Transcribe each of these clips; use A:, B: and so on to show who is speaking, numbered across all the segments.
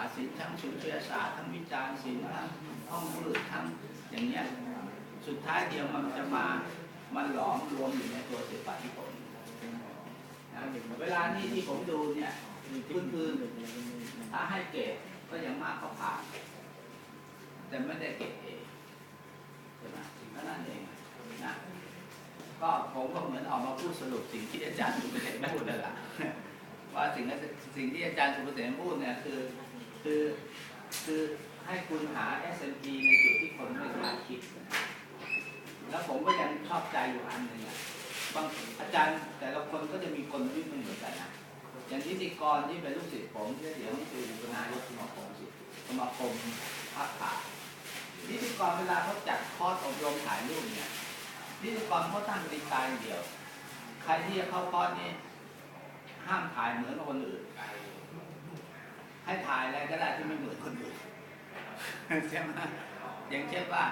A: าสตร์ศิลป์ทั้งสุนทรียศาสตร์ทั้งวิจารณ์ศิลป์ทั้งห้องมืดทั้งอย่างเงี้ยสุดท้ายเดียวมันจะมามันหลอมรวมอยู่ในตัวศิลปะที่ผมนะเวลานี้ที่ผมดูเนี่ยพื้นๆถ้าให้เกรดก็ยังมากก็ผ่านแต่ไม่ได้เกรดเองใช่ไหมเท่านั้นเองนะก็ผมก็เหมือนออกมาพูดสรุปสิ่งที่อาจารย์สุเกษมพูดนั่นแหละว่าสิ่งที่สิ่งที่อาจารย์สุเกษมพูดเนี่ยคือ คือคือให้คุณหา SMP ในจุดที่คนไม่คาดคิด แล้วผมก็ยังชอบใจอยู่อันหนึ่งอะบางอาจารย์แต่ละคนก็จะมีคนที่ไม่เหมือนกันนะอย่างนิติกรที่เป็นลูกศิษย์ผมที่เดี๋ยวนี้คืออุปนายกสมาคมศิสมาคมภาคข่านิติกรเวลาเขาจัดคอร์สอบรมถ่ายรูปเนี่ยนิติกรเขาตั้งกติกายเดียว ใครที่จะเข้าคอร์สนี้ห้ามถ่ายเหมือนกับคนอื่น ให้ถ่ายอะไรก็ได้ที่ไม่เหมือนคนอื่นใช่ไหมอย่างเช่นว่า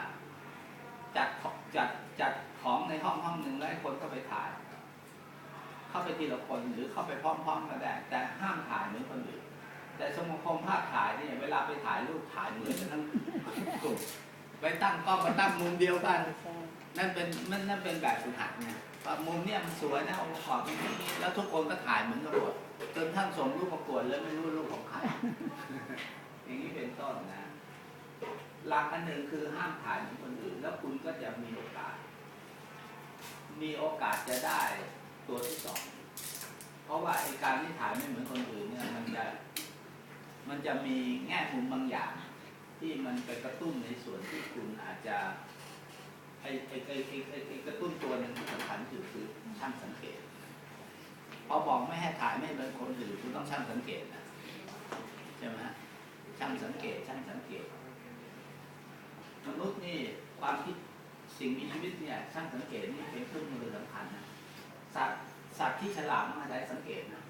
A: จัดจัดจัดของในห้องห้องหนึ่งแล้วให้คนเข้าไปถ่าย เข้าไปทีละคนหรือเข้าไปพร้อมๆกันได้ แต่ห้ามถ่ายเหมือนคนอื่น แต่สมาคมภาพถ่ายเนี่ยเวลาไปถ่ายรูปถ่ายเหมือนกันทั้งกลุ่มไปตั้งกล้องมาตั้งมุมเดียวกัน นั่นเป็นนั่นนั่นเป็นแบบฝึกหัดเนี่ยมุมเนี่ยมันสวยนะองค์ประกอบอย่นี้แล้วทุกคนก็ถ่ายเหมือนกันหมดจนท่านส่งรูปประกวดแล้วไม่รู้ อย่างนี้เป็นต้นนะ หลักอันหนึ่งคือห้ามถ่ายเหมือนคนอื่น แล้วคุณก็จะมีโอกาส มีโอกาสจะได้ตัวที่สอง เพราะว่าไอการที่ถ่ายไม่เหมือนคนอื่นเนี่ยมันจะ มันจะมีแง่มุมบางอย่าง ที่มันไปกระตุ้นในส่วนที่คุณอาจจะไอไอไอไอไอไอกระตุ้นตัวหนึ่งที่สำคัญคือคือช่างสังเกตพอบอกไม่ให้ถ่ายไม่เหมือนคนอื่นคุณต้องช่างสังเกตนะใช่ไหมฮะช่างสังเกตช่างสังเกต มนุษย์นี่ ความคิดสิ่งมีชีวิตเนี่ยช่างสังเกตนี่เป็นเครื่องมือสำคัญนะสัตว์สัตว์ที่ฉลาดมันอาศัยสังเกตนะ